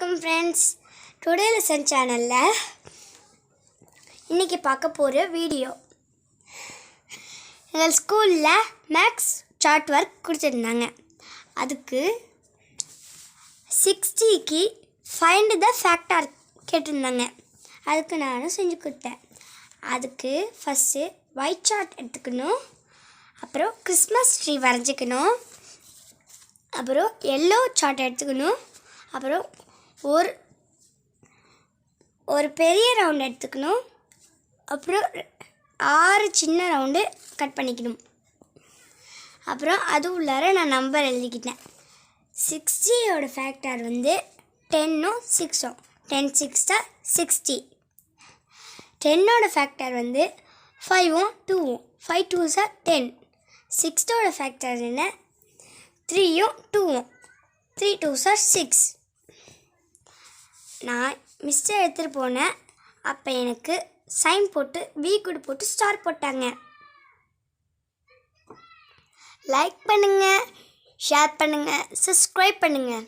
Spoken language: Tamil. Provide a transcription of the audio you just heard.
வணக்கம் ஃப்ரெண்ட்ஸ் டுடே லெசன் சேனலில் இன்றைக்கி பார்க்க போகிற வீடியோ எங்கள் ஸ்கூலில் மேக்ஸ் சார்ட் ஒர்க் கொடுத்துருந்தாங்க. அதுக்கு சிக்ஸ்டிக்கு ஃபைண்ட் த ஃபேக்டார் கேட்டிருந்தாங்க. அதுக்கு நானும் செஞ்சு கொடுத்தேன். அதுக்கு ஃபஸ்ட்டு ஒயிட் சார்ட் எடுத்துக்கணும். அப்புறம் கிறிஸ்மஸ் ட்ரீ வரைஞ்சிக்கணும். அப்புறம் எல்லோ சார்ட் எடுத்துக்கணும். அப்புறம் ஒரு ஒரு பெரிய ரவுண்ட் எடுத்துக்கணும். அப்புறம் ஆறு சின்ன ரவுண்டு கட் பண்ணிக்கணும். அப்புறம் அது உள்ளார நான் நம்பர் எழுதிக்கிட்டேன். சிக்ஸ்டியோட ஃபேக்டர் வந்து டென்னும் சிக்ஸும் டென் சிக்ஸ்டா சிக்ஸ்டி டென்னோட ஃபேக்டர் வந்து ஃபைவும் டூவும் ஃபைவ் டூ சார் டென் சிக்ஸ்டோட ஃபேக்டர் என்ன? த்ரீயும் டூவும் த்ரீ டூ சார் சிக்ஸ் நான் மிஸ்டர் எடுத்துகிட்டு போனேன். அப்போ எனக்கு சைன் போட்டு வீ குடு போட்டு ஸ்டார் போட்டாங்க. லைக் பண்ணுங்கள் ஷேர் பண்ணுங்கள் சப்ஸ்கிரைப் பண்ணுங்கள்